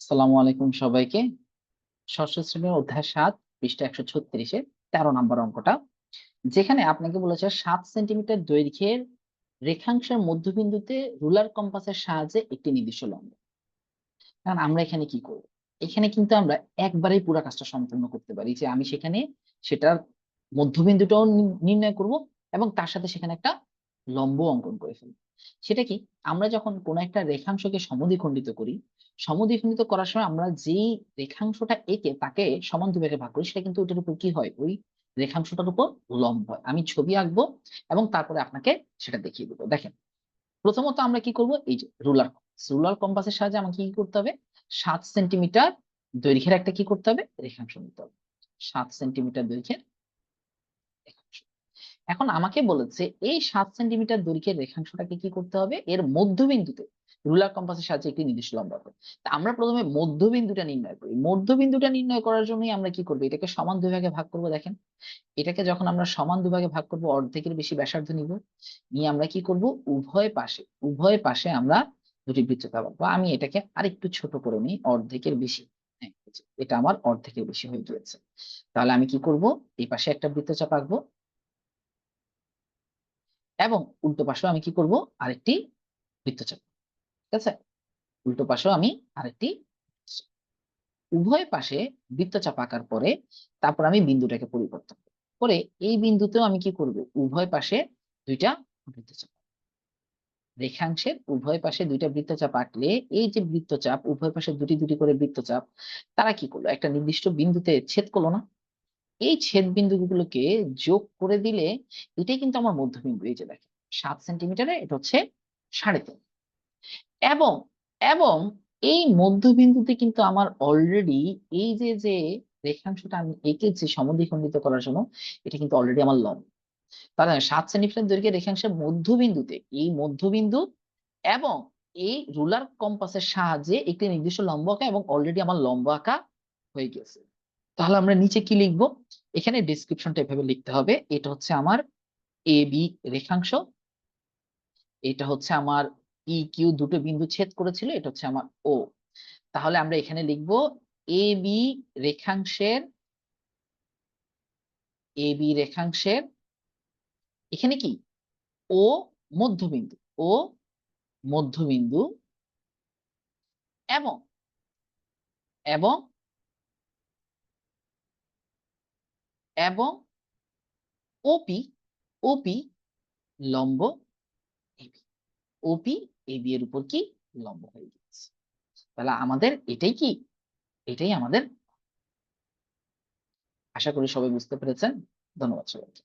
আসসালামু আলাইকুম সবাইকে। ষষ্ঠ শ্রেণির অধ্যায় সাত, পৃষ্ঠা একশো ছত্রিশে তেরো নম্বর অঙ্কটা। যেখানে আপনাকে বলেছে সাত সেন্টিমিটার দৈর্ঘ্যের রেখাংশের মধ্যবিন্দুতে রুলার কম্পাসের সাহায্যে একটি নির্দিষ্ট লম্ব। কারণ আমরা এখানে কি করব? এখানে কিন্তু আমরা একবারেই পুরো কাজটা সম্পূর্ণ করতে পারি যে আমি সেখানে সেটার মধ্যবিন্দুটাও নির্ণয় করব এবং তার সাথে সেখানে একটা লম্ব অঙ্কন করে ফেলব। সেটা কি? আমরা যখন কোনো একটা রেখাংশকে সমদ্বিখণ্ডিত করি, সমদ্বিখণ্ডিত করার সময় আমরা যেই রেখাংশটা এঁকে তাকে সমান দুভাগে ভাগ করি, সেটা কিন্তু ওইটার উপর কি হয়? ওই রেখাংশটার উপর লম্ব হয়। আমি ছবি আঁকবো এবং তারপরে আপনাকে সেটা দেখিয়ে দেবো। দেখেন, প্রথমত আমরা কি করব? এই যে রুলার রুলার কম্পাসের সাহায্যে আমাকে কি করতে হবে? সাত সেন্টিমিটার দৈর্ঘ্যের একটা কি করতে হবে? রেখাংশ নিতে হবে। সাত সেন্টিমিটার দৈর্ঘ্যের এখন আমাকে বলেছে এই সাত সেন্টিমিটার দৈর্ঘ্যের রেখাংশটাকে কি করতে হবে? এর মধ্যবিন্দুতে। রুলার কম্পাসের সাহায্যে একটি নির্দিষ্ট লম্বা করবে তা আমরা প্রথমে মধ্যবিন্দুটা নির্ণয় করি। মধ্যবিন্দুটা নির্ণয় করার জন্যই আমরা কি করব? এটাকে সমান দুই ভাগে করব দেখেন। এটাকে যখন আমরা সমান দুভাগে ভাগ করব অর্ধেকের বেশি ব্যাসার্ধ নিব। নিয়ে আমরা কি করব? উভয় পাশে উভয় পাশে আমরা দুটি বৃত্তচাপ আঁকবো আমি এটাকে আরেকটু ছোট করে নিই অর্ধেকের বেশি। হ্যাঁ, এটা আমার অর্ধেকের বেশি হয়ে গিয়েছে। তাহলে আমি কি করব? এই পাশে একটা বৃত্তচাপ আঁকবো। এবং উল্টো পাশেও আমি কি করব? আরেকটি বৃত্তচাপ। ঠিক আছে? উল্টো পাশেও আমি আরেকটি উভয় পাশে বৃত্তচাপ আঁকার পরে তারপর আমি বিন্দুটাকে পরিবর্তন করে এই বিন্দুতেও আমি কি করব? উভয় পাশে দুইটা বৃত্তচাপ। রেখাংশের উভয় পাশে দুইটা বৃত্তচাপ আঁকলে এই যে বৃত্তচাপ, উভয় পাশে দুটি দুটি করে বৃত্তচাপ, তারা কি করল? একটা নির্দিষ্ট বিন্দুতে ছেদ করল না? এই ছেদ বিন্দুগুলোকে যোগ করে দিলে এটাই কিন্তু আমার মধ্যবিন্দু, এই যে দেখেন, সাত সেন্টিমিটারে এটা হচ্ছে সাড়ে তিন। এবং এবং এই মধ্যবিন্দুতে কিন্তু আমার অলরেডি এই যে যে রেখাংশটা আমি এঁকেছি সমদ্বিখণ্ডিত করার জন্য, এটা কিন্তু অলরেডি আমার লম্ব তাহলে সাত সেন্টিমিটার দৈর্ঘ্যের রেখাংশের মধ্যবিন্দুতে এই মধ্যবিন্দু এবং এই রুলার কম্পাসের সাহায্যে একটি নির্দিষ্ট লম্ব আঁকা এবং অলরেডি আমার লম্ব আঁকা হয়ে গেছে। তাহলে আমরা নিচে কি লিখব? এখানে ডিসক্রিপশনটা এভাবে লিখতে হবে। এটা হচ্ছে আমার এ বি রেখাংশ। এটা হচ্ছে আমার ই কিউ দুটো বিন্দু ছেদ করেছিল, এটা হচ্ছে আমার ও তাহলে আমরা এখানে লিখব এ বি রেখাংশের এ বি রেখাংশের এখানে কি? ও মধ্যবিন্দু ও মধ্যবিন্দু এবং এবং এবং ওপি ওপি লম্ব এবি ওপি এবি এর উপর কি লম্ব হয়ে গেছে তাহলে আমাদের এটাই কি? এটাই আমাদের। আশা করি সবাই বুঝতে পেরেছেন। ধন্যবাদ সবাইকে।